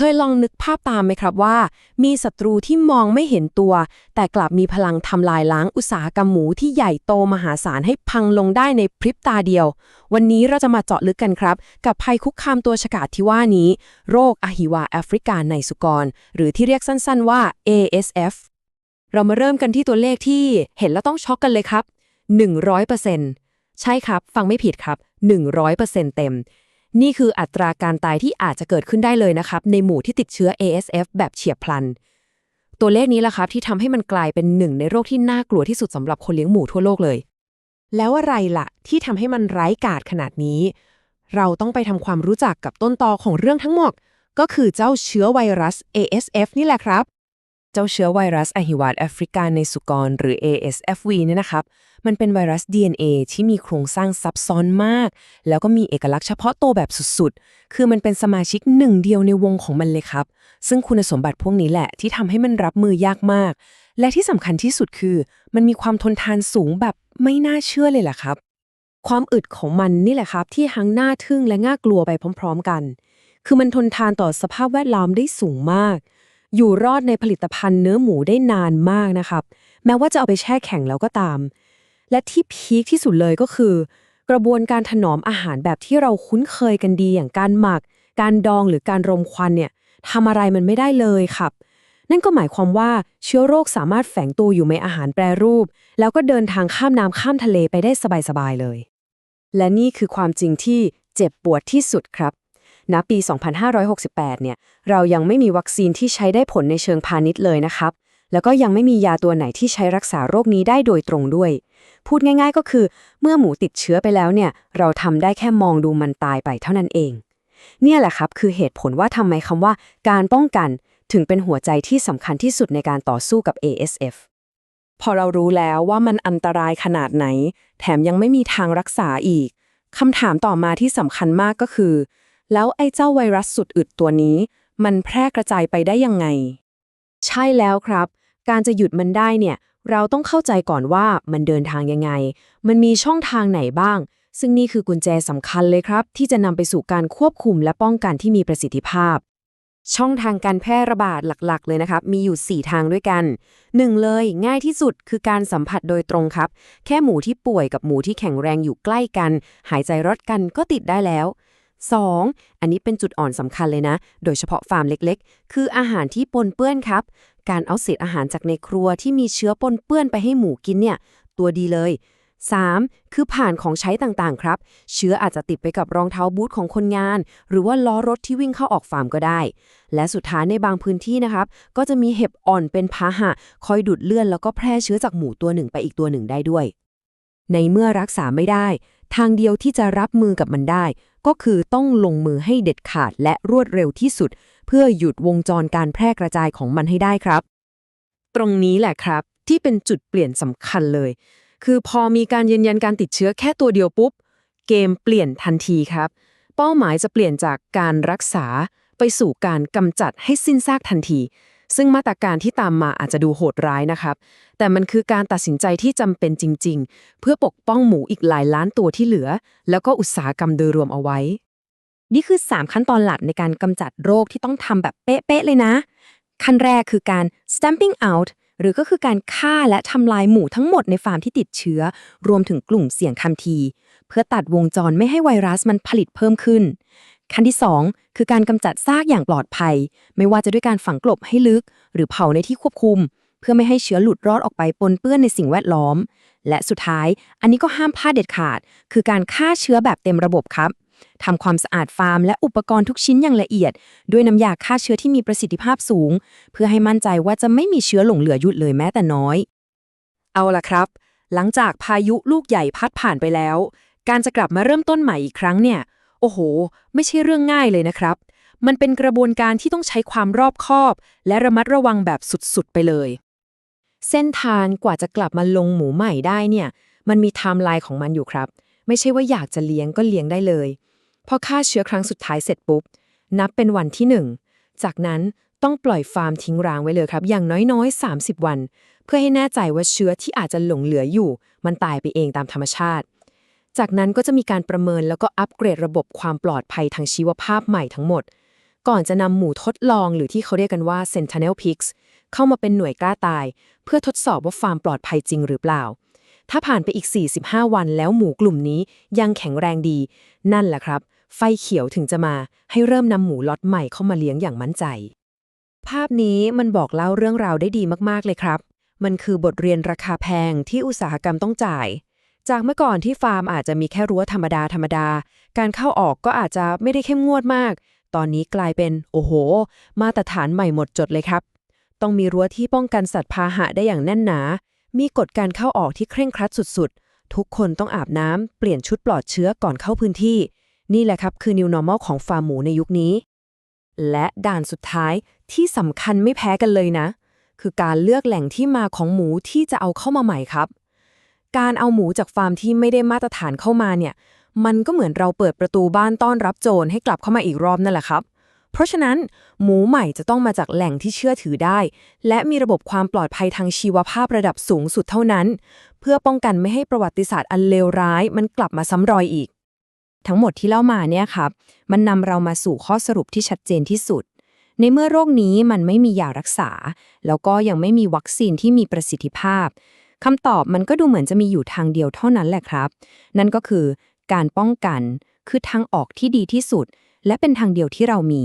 เคยลองนึกภาพตามไหมครับว่า มีศัตรูที่มองไม่เห็นตัว แต่กลับมีพลังทำลายล้างอุตสาหกรรมหมูที่ใหญ่โตมหาศาลให้พังลงได้ในพริบตาเดียว วันนี้เราจะมาเจาะลึกกันครับ กับภัยคุกคามตัวฉกาจที่ว่านี้ โรคอะหิวาแอฟริกาในสุกร หรือที่เรียกสั้นๆว่า ASF เรามาเริ่มกันที่ตัวเลขที่เห็นแล้วต้องช็อกกันเลยครับ 100%ใช่ครับ ฟังไม่ผิดครับ 100%เต็ม นี่คืออัตราการตายที่อาจจะเกิดขึ้นได้เลยนะครับ ในหมู่ที่ติดเชื้อ ASF แบบเฉียบพลัน ตัวเลขนี้แหละครับที่ทำให้มันกลายเป็นหนึ่งในโรคที่น่ากลัวที่สุดสำหรับคนเลี้ยงหมูทั่วโลกเลย แล้วอะไรล่ะ ที่ทำให้มันไร้กาดขนาดนี้ เราต้องไปทำความรู้จักกับต้นตอของเรื่องทั้งหมด ก็คือเจ้าเชื้อไวรัส ASF นี่แหละครับ เจ้าเชื้อไวรัสอะฮิวาดแอฟริกาในสุกร หรือ ASFV เนี่ยนะครับ มันเป็นไวรัส DNA ที่มีโครงสร้างซับซ้อนมาก แล้วก็มีเอกลักษณ์เฉพาะตัวแบบสุดๆ คือมันเป็นสมาชิกหนึ่งเดียวในวงของมันเลยครับ ซึ่งคุณสมบัติพวกนี้แหละที่ทำให้มันรับมือยากมาก และที่สำคัญที่สุดคือ มันมีความทนทานสูงแบบไม่น่าเชื่อเลยล่ะครับ ความอึดของมันนี่แหละครับ ที่ทั้งน่าทึ่งและน่ากลัวไปพร้อม ๆ กัน คือมันทนทานต่อสภาพแวดล้อมได้สูงมาก อยู่รอดในผลิตภัณฑ์เนื้อหมูได้นานมากนะครับ แม้ว่าจะเอาไปแช่แข็งแล้วก็ตาม และที่พีคที่สุดเลยก็คือ กระบวนการถนอมอาหารแบบที่เราคุ้นเคยกันดีอย่างการหมัก การดองหรือการรมควันเนี่ยทำอะไรมันไม่ได้เลยครับ นั่นก็หมายความว่าเชื้อโรคสามารถแฝงตัวอยู่ในอาหารแปรรูป แล้วก็เดินทางข้ามน้ำข้ามทะเลไปได้สบายๆเลย และนี่คือความจริงที่เจ็บปวดที่สุดครับ ณปี 2568 เนี่ย เรายังไม่มีวัคซีนที่ใช้ได้ผลในเชิงพาณิชย์เลยนะครับ แล้วก็ยังไม่มียาตัวไหนที่ใช้รักษาโรคนี้ได้โดยตรงด้วย พูดง่าย ๆ ก็คือ เมื่อหมูติดเชื้อไปแล้วเนี่ย เราทำได้แค่มองดูมันตายไปเท่านั้นเอง เนี่ยแหละครับคือเหตุผลว่าทำไมคำว่า การป้องกันถึงเป็นหัวใจที่สำคัญที่สุดในการต่อสู้กับ ASF พอเรารู้แล้วว่ามันอันตรายขนาดไหน แถมยังไม่มีทางรักษาอีกคำถามต่อมาที่สำคัญมากก็คือ แล้วไอ้เจ้าไวรัสสุดอึดตัวนี้ มันแพร่กระจายไปได้ยังไง ใช่แล้วครับ การจะหยุดมันได้เนี่ย เราต้องเข้าใจก่อนว่ามันเดินทางยังไง มันมีช่องทางไหนบ้าง ซึ่งนี่คือกุญแจสำคัญเลยครับ ที่จะนำไปสู่การควบคุมและป้องกันที่มีประสิทธิภาพ ช่องทางการแพร่ระบาดหลักๆ เลยนะครับ มีอยู่ 4 ทางด้วยกัน 1. เลย ง่ายที่สุดคือการสัมผัสโดยตรงครับ แค่หมูที่ป่วยกับหมูที่แข็งแรงอยู่ใกล้กัน หายใจรอดกันก็ติดได้แล้ว 2. อันนี้เป็นจุดอ่อนสำคัญเลยนะ โดยเฉพาะฟาร์มเล็กๆ คืออาหารที่ปนเปื้อนครับ การเอาเศษอาหารจากในครัวที่มีเชื้อปนเปื้อนไปให้หมูกินเนี่ย ตัวดีเลย 3. คือผ่านของใช้ต่างๆ ครับ เชื้ออาจจะติดไปกับรองเท้าบูทของคนงาน หรือว่าล้อรถที่วิ่งเข้าออกฟาร์มก็ได้ และสุดท้ายในบางพื้นที่นะครับ ก็จะมีเห็บอ่อนเป็นพาหะ คอยดูดเลื่อนแล้วก็แพร่เชื้อจากหมูตัวหนึ่งไปอีกตัวหนึ่งได้ด้วย ในเมื่อรักษาไม่ได้ ทางเดียวที่จะรับมือกับมันได้ ก็คือต้องลงมือให้เด็ดขาดและรวดเร็วที่สุด เพื่อหยุดวงจรการแพร่กระจายของมันให้ได้ครับ ตรงนี้แหละครับ ที่เป็นจุดเปลี่ยนสำคัญเลย คือพอมีการยืนยันการติดเชื้อแค่ตัวเดียวปุ๊บ เกมเปลี่ยนทันทีครับ เป้าหมายจะเปลี่ยนจากการรักษาไปสู่การกำจัดให้สิ้นซากทันที ซึ่งมาตรการที่ตามมาอาจจะดูโหดร้ายนะครับ แต่มันคือการตัดสินใจที่จำเป็นจริง ๆ เพื่อปกป้องหมูอีกหลายล้านตัวที่เหลือ แล้วก็อุตสาหกรรมโดยรวมเอาไว้ นี่คือ 3 ขั้นตอนหลักในการกำจัดโรคที่ต้องทำแบบเป๊ะๆเลยนะ ขั้นแรกคือการ stamping out หรือก็คือการฆ่าและทำลายหมูทั้งหมดในฟาร์มที่ติดเชื้อ รวมถึงกลุ่มเสี่ยงทันที เพื่อตัดวงจรไม่ให้ไวรัสมันผลิตเพิ่มขึ้น ขั้นที่ 2 คือการกำจัดซากอย่างปลอดภัย ไม่ว่าจะด้วยการฝังกลบให้ลึก หรือเผาในที่ควบคุม เพื่อไม่ให้เชื้อหลุดรอดออกไปปนเปื้อนในสิ่งแวดล้อม และสุดท้าย อันนี้ก็ห้ามพลาดเด็ดขาด คือการฆ่าเชื้อแบบเต็มระบบครับทำความสะอาดฟาร์มและอุปกรณ์ทุกชิ้นอย่างละเอียด ด้วยน้ำยาฆ่าเชื้อที่มีประสิทธิภาพสูง เพื่อให้มั่นใจว่าจะไม่มีเชื้อหลงเหลือหยุดเลยแม้แต่น้อย เอาล่ะครับ หลังจากพายุลูกใหญ่พัดผ่านไปแล้ว การจะกลับมาเริ่มต้นใหม่อีกครั้งเนี่ย โอ้โห ไม่ใช่เรื่องง่ายเลยนะครับ มันเป็นกระบวนการที่ต้องใช้ความรอบคอบ และระมัดระวังแบบสุดๆไปเลย เส้นทางกว่าจะกลับมาลงหมูใหม่ได้เนี่ย มันมีไทม์ไลน์ของมันอยู่ครับ ไม่ใช่ว่าอยากจะเลี้ยงก็เลี้ยงได้เลยพอฆ่าเชื้อครั้งสุดท้ายเสร็จปุ๊บ นับเป็นวันที่หนึ่งจากนั้นต้องปล่อยฟาร์มทิ้งร้างไว้เลยครับ อย่างน้อยๆ 30 วัน เพื่อให้แน่ใจว่าเชื้อที่อาจจะหลงเหลืออยู่ มันตายไปเองตามธรรมชาติ จากนั้นก็จะมีการประเมินแล้วก็อัปเกรดระบบความปลอดภัยทางชีวภาพใหม่ทั้งหมด ก่อนจะนำหมูทดลองหรือที่เขาเรียกกันว่า Sentinel Pigs เข้ามาเป็นหน่วยกล้าตาย เพื่อทดสอบว่าฟาร์มปลอดภัยจริงหรือเปล่า ถ้าผ่านไปอีก 45 วันแล้วหมูกลุ่มนี้ยังแข็งแรงดี นั่นแหละครับ ไฟเขียวถึงจะมาให้เริ่มนำหมูล็อตใหม่เข้ามาเลี้ยงอย่างมั่นใจ ภาพนี้มันบอกเล่าเรื่องราวได้ดีมากๆเลยครับ มันคือบทเรียนราคาแพงที่อุตสาหกรรมต้องจ่าย จากเมื่อก่อนที่ฟาร์มอาจจะมีแค่รั้วธรรมดาธรรมดา การเข้าออกก็อาจจะไม่ได้เข้มงวดมาก ตอนนี้กลายเป็น โอ้โห มาตรฐานใหม่หมดจดเลยครับ ต้องมีรั้วที่ป้องกันสัตว์พาหะได้อย่างแน่นหนา มีกฎการเข้าออกที่เคร่งครัดสุดๆ ทุกคนต้องอาบน้ำเปลี่ยนชุดปลอดเชื้อก่อนเข้าพื้นที่ นี่แหละครับคือ New Normal ของฟาร์มหมูในยุคนี้ และด่านสุดท้ายที่สำคัญไม่แพ้กันเลยนะ คือการเลือกแหล่งที่มาของหมูที่จะเอาเข้ามาใหม่ครับ การเอาหมูจากฟาร์มที่ไม่ได้มาตรฐานเข้ามาเนี่ย มันก็เหมือนเราเปิดประตูบ้านต้อนรับโจรให้กลับเข้ามาอีกรอบนั่นแหละครับ เพราะฉะนั้นหมูใหม่จะต้องมาจากแหล่งที่เชื่อถือได้ และมีระบบความปลอดภัยทางชีวภาพระดับสูงสุดเท่านั้น เพื่อป้องกันไม่ให้ประวัติศาสตร์อันเลวร้าย มันกลับมาซ้ำรอยอีก ทั้งหมดที่เล่ามาเนี่ยครับ มันนำเรามาสู่ข้อสรุปที่ชัดเจนที่สุดในเมื่อโรคนี้มันไม่มียารักษา แล้วก็ยังไม่มีวัคซีนที่มีประสิทธิภาพ คำตอบมันก็ดูเหมือนจะมีอยู่ทางเดียวเท่านั้นแหละครับ นั่นก็คือการป้องกันคือทางออกที่ดีที่สุด และเป็นทางเดียวที่เรามี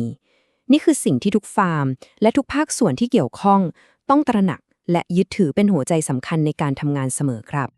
นี่คือสิ่งที่ทุกฟาร์ม และทุกภาคส่วนที่เกี่ยวข้อง ต้องตระหนักและยึดถือเป็นหัวใจสำคัญในการทำงานเสมอครับ